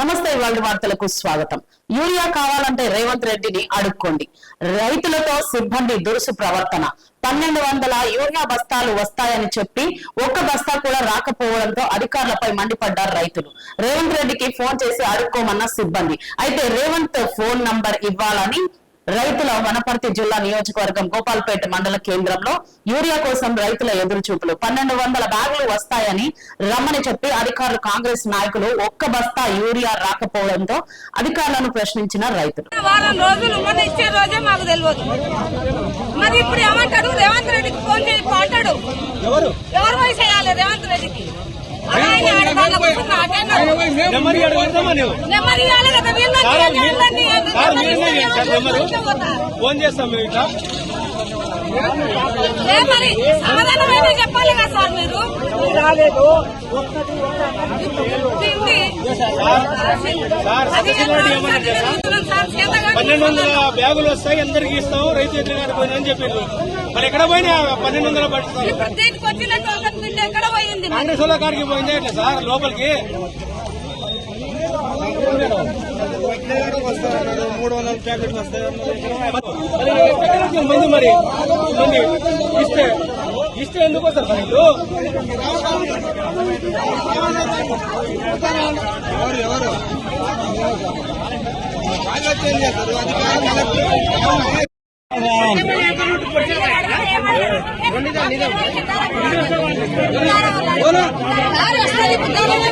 నమస్తే వరల్డ్ వార్తలకు స్వాగతం. యూరియా కావాలంటే రేవంత్ రెడ్డిని అడుక్కోండి. రైతులతో సిబ్బంది దురుసు ప్రవర్తన. పన్నెండు వందల యూరియా బస్తాలు వస్తాయని చెప్పి ఒక్క బస్తా కూడా రాకపోవడంతో అధికారులపై మండిపడ్డారు రైతులు. రేవంత్ రెడ్డికి ఫోన్ చేసి అడుక్కోమన్న సిబ్బంది. అయితే రేవంత్ ఫోన్ నంబర్ ఇవ్వాలని రైతుల వనపర్తి జిల్లా నియోజకవర్గం గోపాల్పేట మండల కేంద్రంలో యూరియా కోసం రైతుల ఎదురుచూపులు. పన్నెండు వందల బ్యాగులు వస్తాయని రమ్మని చెప్పి అధికారులు కాంగ్రెస్ నాయకులు ఒక్క బస్తా యూరియా రాకపోవడంతో అధికారులను ప్రశ్నించిన రైతులు. వారం రోజులు మన ఇచ్చే రోజే మాకు తెలియదు మరి ఇప్పుడు ఏమంటాడు రేవంత్ రెడ్డికి ఫోన్ చేసి అంటాడు. ఎవరు? ఎవరు పోయి చేయాలి రేవంత్ రెడ్డికి? ఫోన్ చేస్తాం మేము ఇట్లా చెప్పాలి కదా సార్ మీరు పన్నెండు వందల బ్యాగులు వస్తాయి అందరికి ఇస్తాం రైతు ఎదురుగానే పోయినా అని చెప్పారు మరి ఎక్కడ పోయినా పన్నెండు వందల మరి? కాంగ్రెస్ వాళ్ళ కాడికి పోయిందే ఇట్లా సార్? లోపలికి? మూడు వందల ప్యాకెట్లు వస్తాయి మరి మంది మరి మంది ఇస్తే ఇస్తే ఎందుకు వస్తారు సార్ వీళ్ళు సార్ వస్తుంది,